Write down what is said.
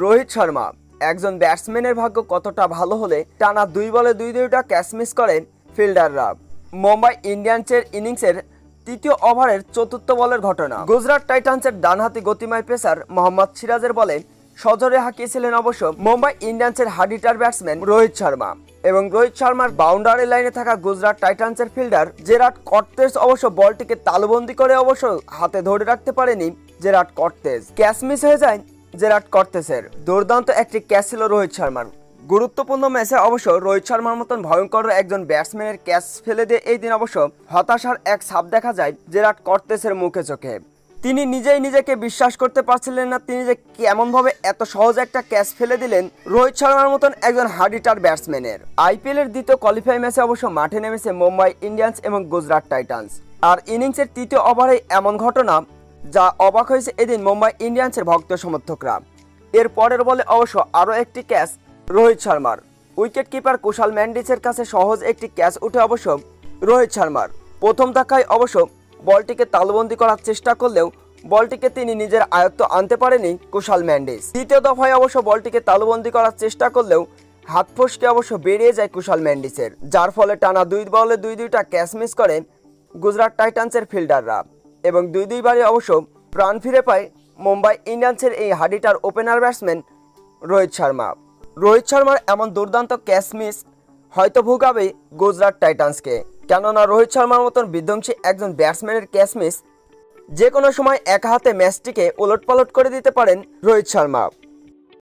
রোহিত শর্মা। একজন ব্যাটসম্যানের ভাগ্য কতটা ভালো হলে টানা দুই বলে দুই দুইটা ক্যাচ মিস করেন ফিল্ডাররা। মুম্বাই ইন্ডিয়ান্সের ইনিংসের তৃতীয় ওভারের চতুর্থ বলের ঘটনা। গুজরাট টাইটান্সের ডানহাতি গতিময় পেসার মোহাম্মদ সিরাজের বলে সজরে হাঁকিয়েছিলেন অবশ্য মুম্বাই ইন্ডিয়ান্সের হাডিটার ব্যাটসম্যান রোহিত শর্মা। এবং রোহিত শর্মার বাউন্ডারি লাইনে থাকা গুজরাট টাইটান্সের ফিল্ডার জেরাট কর্তেজ অবশ্য বলটিকে তালুবন্দি করে অবশ্য হাতে ধরে রাখতে পারেনি জেরাট কর্তেজ। ক্যাচ মিস হয়ে যায় জেরাট কর্তেসের। দুর্দান্ত একটি ক্যাচ ছিল রোহিত শর্মার। গুরুত্বপূর্ণ ম্যাচে অবশ্য রোহিত শর্মার মতন ভয়ঙ্কর একজন ব্যাটসম্যানের ক্যাচ ফেলে দিয়ে এই দিন অবশ্য হতাশার এক ছাপ দেখা যায় জেরাট কর্তেসের মুখে চোখে। তিনি নিজেই নিজেকে বিশ্বাস করতে পারছিলেন না, তিনি যে কেমনভাবে এত সহজ একটা ক্যাচ ফেলে দিলেন রোহিত শর্মার মতন একজন হার্ডিটার ব্যাটসম্যানের। আইপিএলের দ্বিতীয় কোয়ালিফাই ম্যাচে অবশ্য মাঠে নেমেছে মুম্বাই ইন্ডিয়ান্স এবং গুজরাট টাইটান্স। আর ইনিংসের তৃতীয় ওভারে এমন ঘটনা যা অবাক হয়েছে এদিন মুম্বাই ইন্ডিয়ান্সের ভক্ত সমর্থকরা। এর পরের বলে অবশ্য আরও একটি ক্যাচ রোহিত শর্মার। উইকেট কিপার কুশাল ম্যান্ডিসের কাছে সহজ একটি ক্যাচ উঠে অবশ্য রোহিত শর্মার। প্রথম ধাক্কায় অবশ্য বলটিকে তালবন্দি করার চেষ্টা করলেও বলটিকে তিনি নিজের আয়ত্ত আনতে পারেনি কুশাল ম্যান্ডিস দ্বিতীয় দফায় অবশ্য বলটিকে তালুবন্দি করার চেষ্টা করলেও হাত ফসকে অবশ্য বেরিয়ে যায় কুশাল ম্যান্ডিসের যার ফলে টানা দুই বলে দুই দুইটা ক্যাচ মিস করে গুজরাট টাইটান্সের ফিল্ডাররা। এবং দুই দুইবারই অবশ্য প্রাণ ফিরে পায় মুম্বাই ইন্ডিয়ান্সের এই হাডিটার ওপেনার ব্যাটসম্যান রোহিত শর্মা। রোহিত শর্মার এমন দুর্দান্ত ক্যাচ মিস হয়তো ভোগাবে গুজরাট টাইটান্সকে। কেননা রোহিত শর্মার মতন বিধ্বংসী একজন ব্যাটসম্যানের ক্যাচ মিস যে কোনো সময় এক হাতে ম্যাচটিকে ওলটপালট করে দিতে পারেন রোহিত শর্মা।